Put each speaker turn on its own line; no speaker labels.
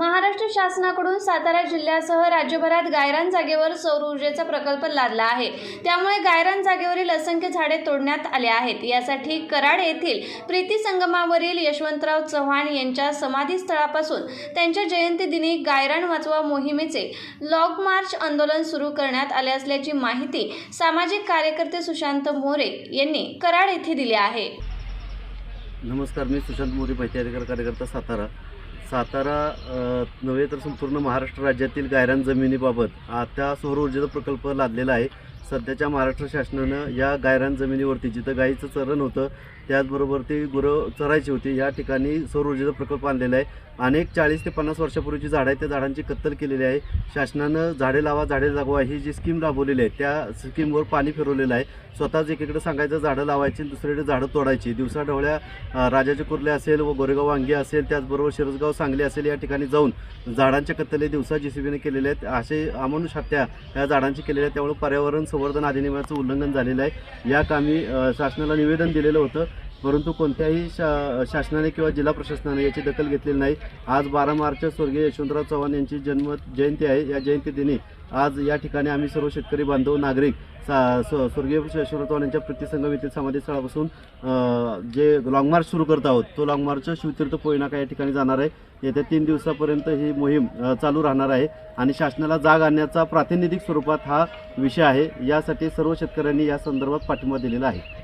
महाराष्ट्र शासनाकडून सातारा जिल्ह्यासह राज्यभरात गायरान जागेवर सौर ऊर्जेचा प्रकल्प लादला आहे. त्यामुळे गायरान जागेवरील असंख्य झाडे तोडण्यात आले आहेत. यासाठी कराड येथील प्रीती संगमावरील यशवंतराव चव्हाण यांच्या समाधीस्थळापासून त्यांच्या जयंतीदिनी गायरान वाचवा मोहिमेचे लॉग मार्च आंदोलन सुरू करण्यात आले असल्याची माहिती सामाजिक कार्यकर्ते सुशांत मोरे यांनी कराड येथे दिली आहे.
नमस्कार मी सुशांत मोरे माहिती अधिकार कार्यकर्ता सातारा. सातारा नव्हे तर संपूर्ण महाराष्ट्र राज्यातील गायरान जमिनीबाबत आता सौर ऊर्जेचा प्रकल्प लादलेला आहे. सध्याच्या महाराष्ट्र शासनानं या गायरान जमिनीवरती जिथं गाईचं चरण होतं त्याचबरोबर ती गुरं चरायची होती या ठिकाणी सौर ऊर्जेचा प्रकल्प आणलेला आहे. अनेक चाळीस ते पन्नास वर्षापूर्वीची झाडं आहेत त्या झाडांची कत्तल केलेली आहे. शासनानं झाडे लावा झाडे लागवा ही जी स्कीम राबवलेली आहे त्या स्कीमवर पाणी फिरवलेलं आहे. स्वतःच एकीकडे सांगायचं झाडं लावायची आणि दुसरीकडे झाडं तोडायची. दिवसाढवळ्या राजाचे कुर्ले असेल व गोरेगाव वांगी असेल त्याचबरोबर शिरसगाव सांगली असेल या ठिकाणी जाऊन झाडांच्या कत्तले दिवसा जे सी बीने केलेले आहेत. असे अमानुष हत्या या झाडांची केलेल्या आहेत त्यामुळे पर्यावरण संवर्धन अधिनियमाचं उल्लंघन झालेलं आहे. या कामी शासनाला निवेदन दिलेलं होतं. परंतु कोणत्याही शा शासनाने किंवा जिल्हा प्रशासनाने याची दखल घेतलेली नाही. आज बारा मार्च स्वर्गीय यशवंतराव चव्हाण यांची जन्म जयंती आहे. या जयंतीदिनी आज या ठिकाणी आम्ही सर्व शेतकरी बांधव नागरिक सा स्व- स्वर्गीय यशवंतराव चव्हाण यांच्या प्रतिसंगम येथील समाधीस्थळापासून जे लाँग मार्च सुरू करत आहोत तो लाँग मार्च शिवतीर्थ पोयनाका या ठिकाणी जाणार आहे. येत्या तीन दिवसापर्यंत ही मोहीम चालू राहणार आहे आणि शासनाला जाग आणण्याचा प्रातिनिधिक स्वरूपात हा विषय आहे. यासाठी सर्व शेतकऱ्यांनी या संदर्भात पाठिंबा दिलेला आहे.